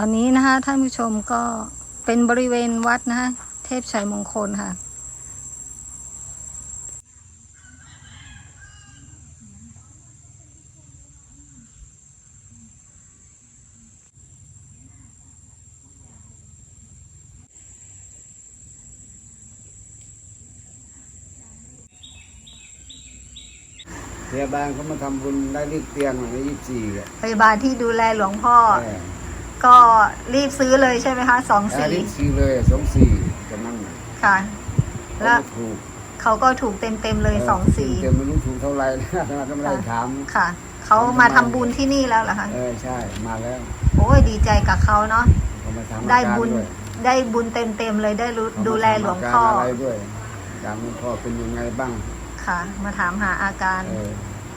อนนี้นะคะท่านผู้ชมก็เป็นบริเวณวัดนะคะเทพชัยมงคลค่ะ พยาบาลเขามาทำบุญได้รีบเตียงในยี่สิบสี่เลยพยาบาลที่ดูแลหลวงพ่อ เออ ก็รีบซื้อเลยใช่ไหมคะสองได้สี่รีบสี่เลยสองสี่จะนั่งน่ะค่ะ เขาแล้วก็ถูกเขาก็ถูกเต็มเต็มๆเลยสองสี่เต็มไม่รู้ถูกเท่าไหร่นะก็ไม่ได้ถาม ค่ะ เขามาทำบุญที่นี่แล้วเหรอคะเออใช่มาแล้วโอ้ยดีใจกับเขาเนาะเขามาทำอาได้การบุญด้วยได้บุญเต็มเต็มๆเลยได้รู้เขามาดูแลหลวงทำาพ่อการอะไรด้วยการหลวงพ่อเป็นยังไงบ้างค่ะ มาถามหาอาการ เออ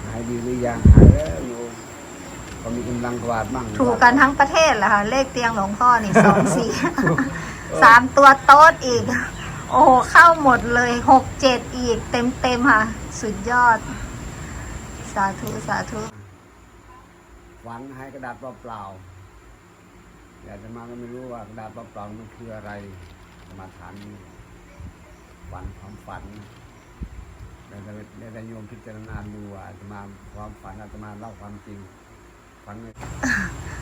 หายดีหรือยังหายแล้วโยม ก็มีกำลังกวาดบ้างถูกกันทั้งประเทศแหละค่ะ เลขเตียงหลวงพ่อนี่สองสี่สามตัวโต๊ดอีก โอ้โหเข้าหมดเลยหกเจ็ดอีกเต็มเต็มๆค่ะ สุดยอด สาธุ สาธุฝันให้กระดาษเปล่าๆอยากจะมาก็ไม่รู้ว่ากระดาษเปล่าๆมันคืออะไรจะมาถามนี่ฝันความฝันแล้วแต่แล้วแต่โยมพิจารณาดูว่าอาตมาความฝันอาตมาเล่าความจริง ฝันไม่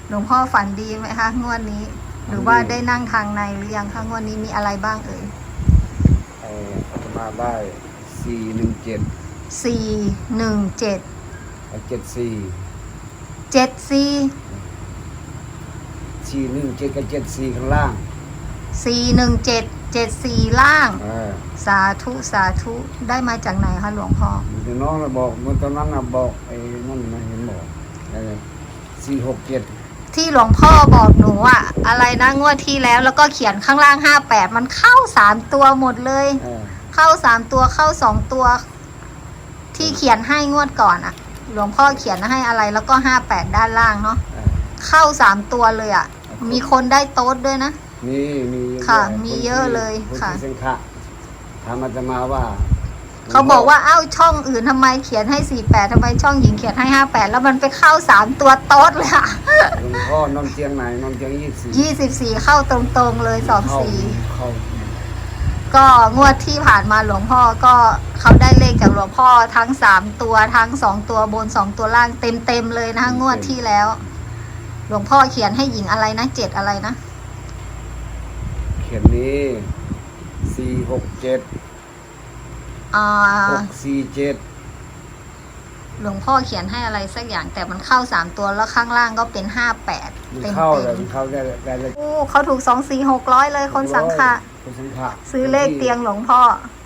หลวงพ่อฝันดีไหมคะงวดนี้ หรือว่าได้นั่งทางในหรือยังคะงวดนี้มีอะไรบ้างเอ่ยเอออาตมาได้สี่หนึ่งเจ็ดสี่หนึ่งเจ็ดเจ็ดสี่เจ็ดสี่สี่หนึ่งเจ็ดกับเจ็ดสี่ข้างล่างสี่หนึ่งเจ็ดเจ็ดสี่ล่าง เออสาธุสาธุได้มาจากไหนคะหลวงพ่อมีน้องเราบอกเมื่อตอนนั้นนะบอกไอ้นั่นนะเห็นบอกอะไร สี่หกเจ็ดที่หลวงพ่อบอกหนูอะอะไรนะงวดที่แล้วแล้วก็เขียนข้างล่างห้าแปดมันเข้าสามตัวหมดเลย เออเข้าสามตัวเข้าสองตัว ที่เขียนให้งวดก่อนอะหลวงพ่อเขียนให้อะไรแล้วก็ห้าแปดด้านล่างเนาะเออ เข้าสามตัวเลยอะมีคนได้โต๊ดด้วยนะ มีมีเยอค่ะแยมีเยอะเลยนที่ค่ะนที่สังขะถามอาตมาว่า เขาบอกว่าเอ้าช่องอื่นทำไมเขียนให้สี่แปดทำไมช่องหญิงเขียนให้ห้าแปดแล้วมันไปเข้าสามตัวโต๊ดเลยอะหลวงพ่อนอนเตียงไหนนอนเตียงยี่สิบยี่สิบสี่เข้าตรงๆเลยสองสี่เข้าก็งวดที่ผ่านมาหลวงพ่อก็เขาได้เลขจากหลวงพ่อทั้งสามตัวทั้งสองตัวบนสองตัวล่างเต็มเต็มๆเลยนะคะงวดที่แล้ว หลวงพ่อเขียนให้หญิงอะไรนะเจ็ดอะไรนะ เขียนนี้สี่หกเจ็ด อ่าหกสี่เจ็ดหลวงพ่อเขียนให้อะไรสักอย่างแต่มันเข้าสามตัวแล้วข้างล่างก็เป็นห้าแปดมันเต็มเข้าเต็เลยมมันเข้าได้ได้เลย โอ้เขาถูกสองสี่หกร้อยเลยคนสังขะคนสังขะซื้อเลขเตียงหลวงพ่อ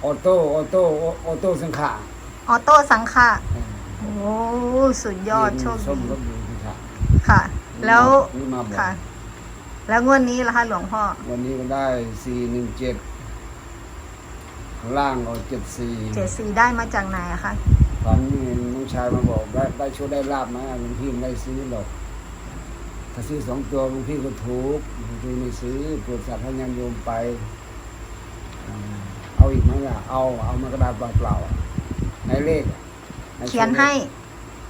ออโต้ออโต้ออโต้สังขะออโต้สังขะโอ้สุดยอดโชคส้มดีรถดูสังขะค่ะ แล้วนี่มาบอกค่ะ แล้วงวดนี้ล่ะคะหลวงพ่อวันนี้ก็ได้สี่หนึ่งเจ็ดข้าง ล่างเอาเจ็ดสี่เจ็ดสี่ได้มาจากไหนอะคะฝันเห็นน้องชายมาบอกได้ได้โชว์ได้ลาบไหมหลวงพี่ไม่ได้ซื้อหรอกถ้าซื้อสองตัวหลวงพี่ก็ถูกหลวงพี่ไม่ซื้อโปรดสัตว์ให้ยามโยมไปอ่าเอาอีกไหมล่ะเอาเอามากระดาษเปล่าๆอะในเลขอะในเขียนให้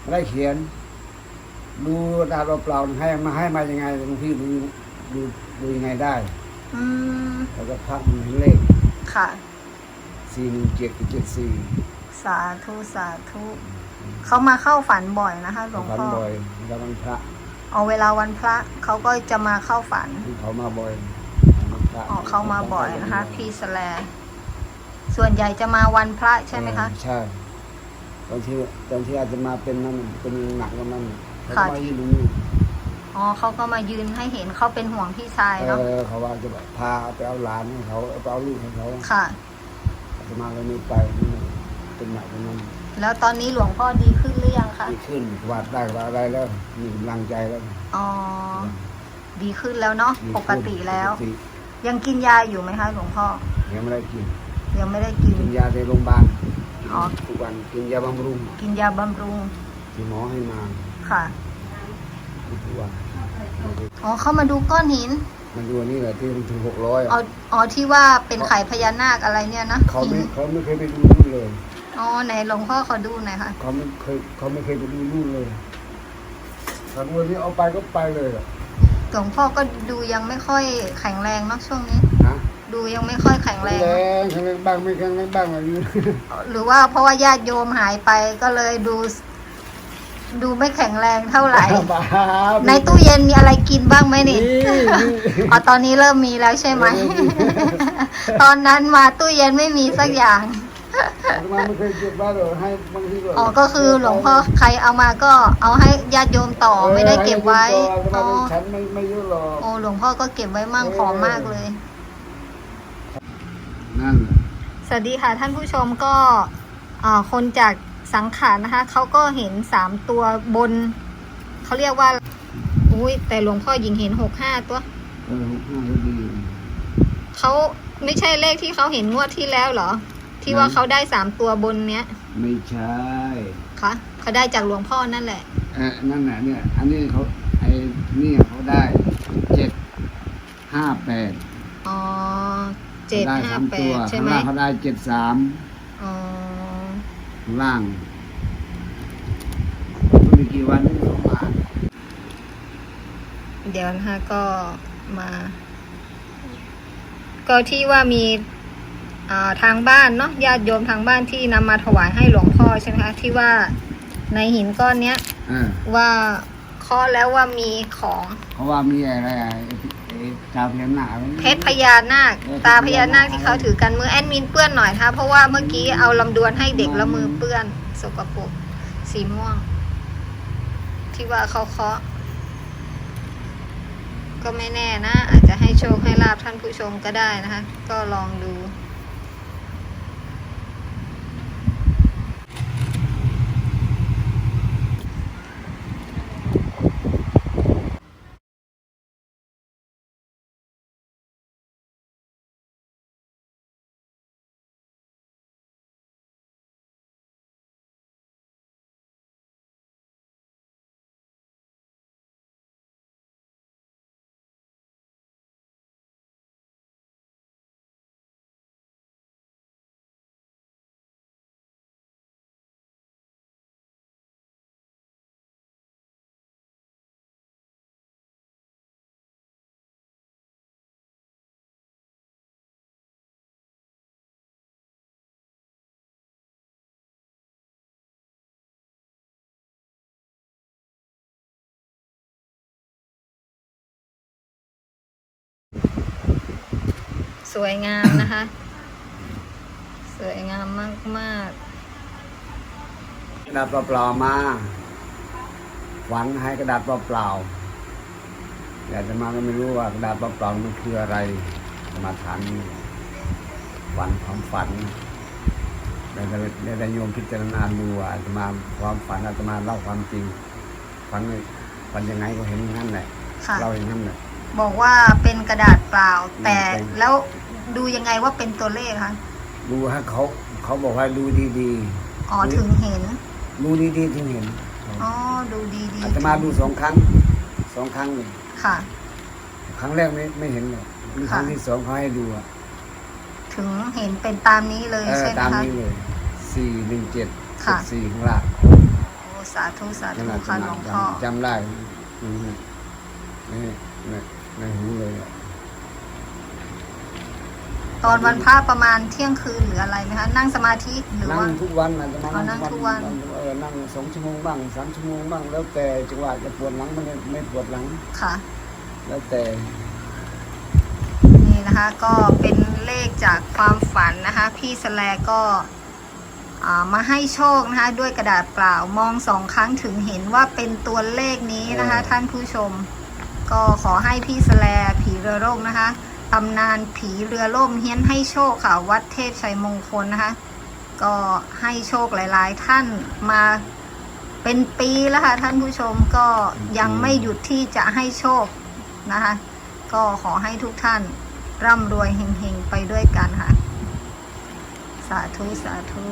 ไม่ได้เขียน ดูกระดาษเปล่าๆให้มาให้มายังไงหลวงพี่ดูดูดูยังไงได้อืมแล้วก็พักมันเห็นเลขค่ะ สี่หนึ่งเจ็ดกับเจ็ดสี่สาธุสาธุเขามาเข้าฝันบ่อยนะคะหลวงฝันพ่อบ่อยแล้ววันพระเอาเวลาวันพระเขาก็จะมาเข้าฝันที่เขามาบ่อยวันพระอ๋อเขามาบ่อยนะคะ พี่สแลส่วนใหญ่จะมาวันพระใช่ไหมคะเออใช่ตอนที่ตอนที่อาจจะมาเป็นนั่นเป็นหนักกว่านั้นเขาค่ะมาอยู่ตรงนี้อ๋อเขาก็มายืนให้เห็นเขาเป็นห่วงพี่ชายเอเนาะอเขาว่าจะแบบพาไปเอาหลานให้เขาเอาไปเอาลูกให้เขา ค่ะอาจจะ มาเลยไม่ไปนี่เป็นหนักกว่านั้นแล้วตอนนี้หลวงพ่อดีขึ้นหรือยังคะดีขึ้นวาดได้วาดอะไรแล้วมีกำลังใจแล้วอ๋อดีขึ้นแล้วเนาะปกติแล้ว ยังกินยาอยู่ไหมคะหลวงพ่อยังไม่ได้กิน ยังไม่ได้กินกินยาในโรงพยาบาลอ๋อทุกวันกินยาบำรุง กินยาบำรุงที่หมอให้มาค่ะทุกวันอ๋อเข้ามาดูก้อนหิน มันดูอันนี่แหละที่มันถึงหกร้อยอ๋ออ๋อที่ว่าเป็นไข่พญานาคอะไรเนี่ยนะเขาไม่หินเขาไม่เคยไปดูนู่นเลย อ๋อไหนหลวงพ่อขอดูหน่อยค่ะ เขาไม่เคยเขาไม่เคยไปดูนู่นเลยถ้าวันนี้เอาไปก็ไปเลยอะหลวงพ่อก็ดูยังไม่ค่อยแข็งแรงเนาะช่วงนี้ ฮะดูยังไม่ค่อยแข็งแรงแรงแข็งแรงบ้างไม่แข็งแรงบ้างอะไรอยู่หรือว่าเพราะว่าญาติโยมหายไปก็เลยดู ดูไม่แข็งแรงเท่าไหร่ บ้าในตู้เย็นมีอะไรกินบ้างไหมนี่ นี่นี่อ๋อตอนนี้เริ่มมีแล้วใช่ไหม ตอนนั้นมาตู้เย็นไม่มีสักอย่าง อาตมาไม่เคยเก็บไว้หรอกให้บางทีก็อ๋อ ก็คือหลวงพ่อใครเอามาก็เอาให้ญาติโยมต่อไม่ได้เก็บไว้เออให้อ๋อคนต่ออาตมาฉันไม่ไม่เยอะหรอก โอ้หลวงพ่อก็เก็บไว้มั่งขอมากเลย นั่นแหละ สวัสดีค่ะท่านผู้ชมก็อ่าคนจาก สังขารนะคะเขาก็เห็นสามตัวบน เขาเรียกว่า อุ้ยแต่หลวงพ่อหญิงเห็นหกห้าตัวเออหกห้าก็ดีเขาไม่ใช่เลขที่เขาเห็นงวดที่แล้วเหรอ ที่ว่าเขาได้สามตัวบนเนี้ยไม่ใช่คะเขาได้จากหลวงพ่อนั่นแหละเออนั่นแหละเนี่ย อันนี้เขาไอ้นี่เขาได้เจ็ดห้าแปดอ๋อเจ็ดได้ห้าสามแปตัวดใช่ข้างไหมล่างเขาได้เจ็ดสามอ๋อข้าง ล่างไม่กี่วันนี้เขามาเดี๋ยวนะคะก็มา ก็ที่ว่ามีอ่าทางบ้านเนาะญาติโยมทางบ้านที่นำมาถวายให้หลวงพ่อใช่ไหมคะที่ว่าในหินก้อนเนี้ยเออว่าเคาะแล้วว่ามีของเขาว่ามีอะไรอะไอ้ไอ้ ตาเพียนาคเพชรพญานาค ตาพญานาคที่เขาถือกันมือแอดมินเปื้อนหน่อยค่ะเพราะว่าเมื่อกี้เอาลำดวนให้เด็กแล้วมือเปื้อนสกปรกสีม่วง ที่ว่าเขาเคาะก็ไม่แน่นะ อาจจะให้โชคให้ลาบท่านผู้ชมก็ได้นะคะ ก็ลองดู สวยงามนะคะ สวยงามมากกระดาษเปล่าๆมาฝันให้กระดาษเปล่าๆอยากจะมาก็ไม่รู้ว่ากระดาษเปล่าๆมันคืออะไรจะมาถามฝันความฝันแล้วจะแล้วจะโยมพิจารณาดูว่าอาตมาความฝันอาตมาเล่าความจริงฝันฝันยังไงก็เห็นอย่างนั้นแหละๆค่ะเล่าอย่างนั้นแหละบอกว่าเป็นกระดาษเปล่าแต่เป็นแล้ว ดูยังไงว่าเป็นตัวเลขคะ ดูให้เขาเขาบอกว่าดูดีอ๋อถึงเห็น ๆดูดีๆถึงเห็นอ๋อ ดูดีๆอาตมาดูสองครั้งสองครั้งเลยค่ะ ครั้งแรกไม่ไม่เห็นเลยนี่ครั้งค่ะ ที่สองเขาให้ดูอะถึงเห็นเป็นตามนี้เลยเออใช่ไหมตามคะ นี้เลยสี่หนึ่งเจ็ดค่ะ สี่ข้างล่างโอ้สาธุสานั่ธุนแหละค่ะหลวงพ่อจำได้อืมนี่ในในหูเลยอะ ตอนวันพระประมาณเที่ยงคืนหรืออะไรไหมคะ นั่งสมาธิหรือนั่งว่าทุกวันนะจะมาอ๋อนั่งทุกวันเออนั่งสองชั่วโมงบ้างสามชั่วโมงบ้างแล้วแต่จังหวะจะปวดหลังมันไม่ปวดหลัง ค่ะ แล้วแต่นี่นะคะก็เป็นเลขจากความฝันนะคะ พี่สแลก็อ่ามาให้โชคนะคะ ด้วยกระดาษเปล่ามองสองครั้งถึงเห็นว่าเป็นตัวเลขนี้นะคะ ท่านผู้ชม ก็ขอให้พี่สแลผีเรือร่มนะคะ ตำนานผีเรือล่มเฮี้ยนให้โชคค่ะ วัดเทพชัยมงคลนะคะ ก็ให้โชคหลาย ๆ ท่านมาเป็นปีแล้วค่ะท่านผู้ชมก็ยังไม่หยุดที่จะให้โชคนะคะ ก็ขอให้ทุกท่านร่ำรวยเฮงๆ ไปด้วยกันค่ะ สาธุ สาธุ